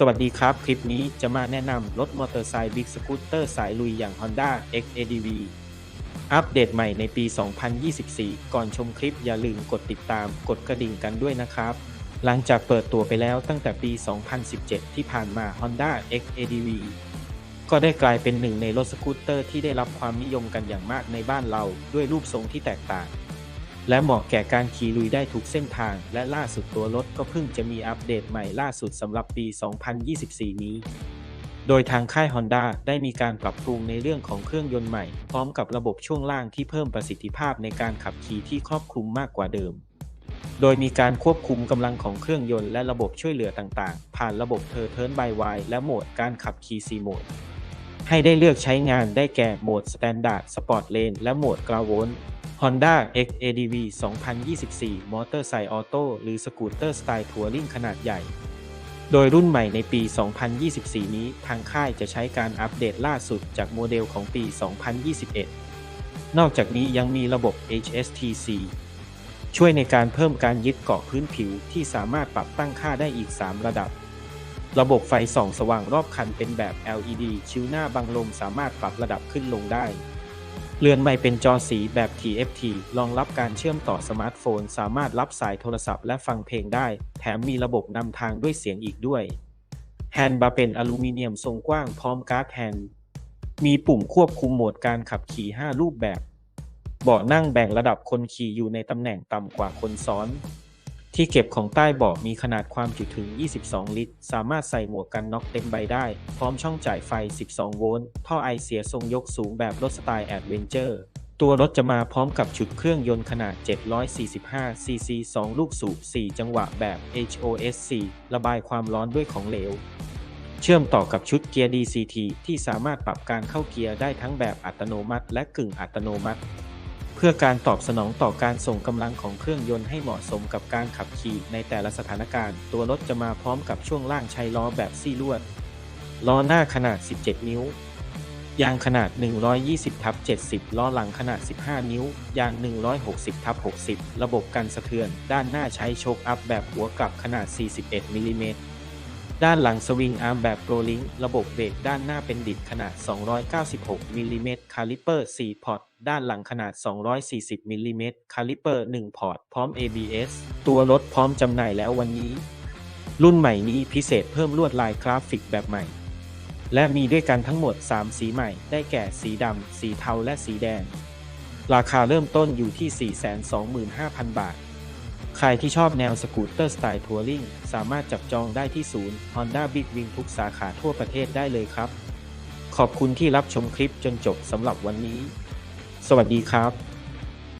สวัสดีครับ คลิปนี้จะมาแนะนำรถมอเตอร์ไซค์บิ๊กสกูตเตอร์สายลุยอย่าง Honda XADV อัปเดตใหม่ในปี 2024 ก่อนชมคลิปอย่าลืมกดติดตามกดกระดิ่งกันด้วยนะครับ หลังจากเปิดตัวไปแล้วตั้งแต่ปี 2017 ที่ผ่านมา Honda XADV ก็ได้กลายเป็นหนึ่งในรถสกูตเตอร์ที่ได้รับความนิยมกันอย่างมากในบ้านเราด้วยรูปทรงที่แตกต่าง และเหมาะแก่การขี่ลุยได้ทุกเส้นทาง และล่าสุดตัวรถก็เพิ่งจะมีอัปเดตใหม่ล่าสุดสำหรับปี 2024 นี้ โดยทางค่าย Honda ได้มีการปรับปรุงในเรื่องของเครื่องยนต์ใหม่ พร้อมกับระบบช่วงล่างที่เพิ่มประสิทธิภาพในการขับขี่ที่ครอบคลุมมากกว่าเดิม โดยมีการควบคุมกำลังของเครื่องยนต์และระบบช่วยเหลือต่างๆ ผ่านระบบเทอร์เทิร์นบายไวและโหมดการขับขี่4โหมดให้ได้เลือกใช้งานได้แก่โหมด Standard Sport Lane และโหมด g r a v o l Honda XADV 2024 มอเตอร์ไซค์ออโต้หรือสกูตเตอร์สไตล์ทัวริงขนาดใหญ่ โดยรุ่นใหม่ในปี 2024 นี้ทางค่ายจะใช้การอัปเดตล่าสุดจากโมเดลของปี 2021 นอกจากนี้ยังมีระบบ HSTC ช่วยในการเพิ่มการยึดเกาะพื้นผิวที่สามารถปรับตั้งค่าได้อีก 3 ระดับ ระบบไฟส่องสว่างรอบคันเป็นแบบ LED ชิวหน้าบังลมสามารถปรับระดับขึ้นลงได้ เรือนใหม่เป็นจอสีแบบ TFT รองรับการเชื่อมต่อสมาร์ทโฟน สามารถรับสายโทรศัพท์และฟังเพลงได้ แถมมีระบบนำทางด้วยเสียงอีกด้วย แฮนด์บาร์เป็นอลูมิเนียมทรงกว้างพร้อมการ์ดแฮนด์ มีปุ่มควบคุมโหมดการขับขี่ 5 รูปแบบ เบาะนั่งแบ่งระดับคนขี่อยู่ในตำแหน่งต่ำกว่าคนซ้อน ที่เก็บของใต้เบาะมีขนาดความจุถึง 22 ลิตร สามารถใส่หมวกกันน็อกเต็มใบได้ พร้อมช่องจ่ายไฟ 12 โวลต์ ท่อไอเสียทรงยกสูงแบบรถสไตล์แอดเวนเจอร์ ตัวรถจะมาพร้อมกับชุดเครื่องยนต์ขนาด 745 ซีซี 2 ลูกสูบ 4 จังหวะแบบ HOSC ระบายความร้อนด้วยของเหลว เชื่อมต่อกับชุดเกียร์ DCT ที่สามารถปรับการเข้าเกียร์ได้ทั้งแบบอัตโนมัติ และกึ่งอัตโนมัติ เพื่อการตอบสนองต่อการส่งกำลังของเครื่องยนต์ให้เหมาะสมกับการขับขี่ในแต่ละสถานการณ์ ตัวรถจะมาพร้อมกับช่วงล่างใช้ล้อแบบซี่ลวด ล้อหน้าขนาด 17 นิ้ว ยางขนาด 120ทับ70 ล้อหลังขนาด 15 นิ้ว ยาง 160ทับ60 ระบบกันสะเทือน ด้านหน้าใช้โชคอัพแบบหัวกลับขนาด 41มิลลิเมตรด้านหลังสวิงอาร์มแบบโปรลิงระบบเบรกด้านหน้าเป็นดิดขนาด 296มิลลิเมตรคาลิเปอร์ 4 พอร์ต ด้านหลังขนาด 240มิลลิเมตรคาลิเปอร์ 1 พอร์ต พร้อม ABS ตัวรถพร้อมจำหน่ายแล้ววันนี้ รุ่นใหม่นี้พิเศษเพิ่มลวดลายกราฟิกแบบใหม่ และมีด้วยกันทั้งหมด 3 สีใหม่ ได้แก่สีดำ สีเทา และสีแดง ราคาเริ่มต้นอยู่ที่ 425,000 บาท ใครที่ชอบแนวสกูตเตอร์สไตล์ทัวริงสามารถจับจองได้ที่ศูนย์ Honda Big Wing ทุกสาขาทั่วประเทศได้เลยครับ ขอบคุณที่รับชมคลิปจนจบสำหรับวันนี้ สวัสดีครับ